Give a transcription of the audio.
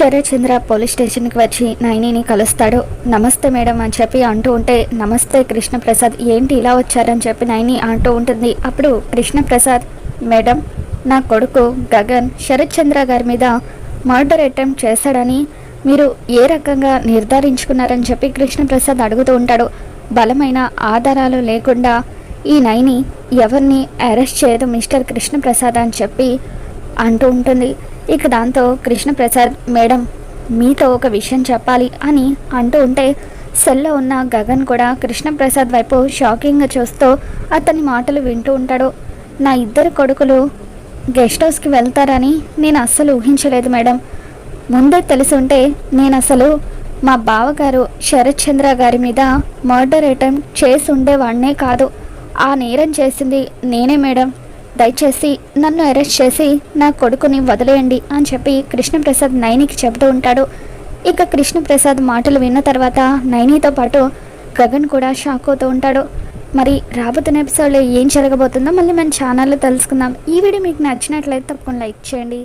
Sarathchandra police స్టేషన్కి వచ్చి నైనిని కలుస్తాడు. నమస్తే మేడం అని చెప్పి అంటూ ఉంటే నమస్తే కృష్ణప్రసాద్ ఏంటి ఇలా వచ్చారని చెప్పి నైని అంటూ ఉంటుంది. అప్పుడు కృష్ణప్రసాద్ మేడం నా కొడుకు గగన్ శరత్చంద్ర గారి మీద మర్డర్ అటెంప్ట్ చేశాడని మీరు ఏ రకంగా నిర్ధారించుకున్నారని చెప్పి కృష్ణప్రసాద్ అడుగుతూ ఉంటాడు. బలమైన ఆధారాలు లేకుండా ఈ నైని ఎవరిని అరెస్ట్ చేయదు మిస్టర్ కృష్ణప్రసాద్ అని చెప్పి అంటూ ఉంటుంది. ఇక దాంతో కృష్ణప్రసాద్ మేడం మీతో ఒక విషయం చెప్పాలి అని అంటూ ఉంటే సెల్లో ఉన్న గగన్ కూడా కృష్ణప్రసాద్ వైపు షాకింగ్గా చూస్తూ అతని మాటలు వింటూ ఉంటాడు. నా ఇద్దరు కొడుకులు గెస్ట్ హౌస్కి వెళ్తారని నేను అస్సలు ఊహించలేదు మేడం. ముందే తెలిసి ఉంటే నేను అసలు మా బావగారు శరత్ చంద్ర గారి మీద మర్డర్ అటెంప్ట్ చేసి ఉండేవాడినే కాదు. ఆ నేరం చేసింది నేనే మేడం. దయచేసి నన్ను అరెస్ట్ చేసి నా కొడుకుని వదిలేయండి అని చెప్పి కృష్ణప్రసాద్ నైనికి చెబుతూ ఉంటాడు. ఇక కృష్ణప్రసాద్ మాటలు విన్న తర్వాత నైనీతో పాటు గగన్ కూడా షాక్ అవుతూ ఉంటాడు. మరి రాబోతున్న ఎపిసోడ్లో ఏం జరగబోతుందో మళ్ళీ మన ఛానల్లో తెలుసుకుందాం. ఈ వీడియో మీకు నచ్చినట్లయితే తప్పకుండా లైక్ చేయండి.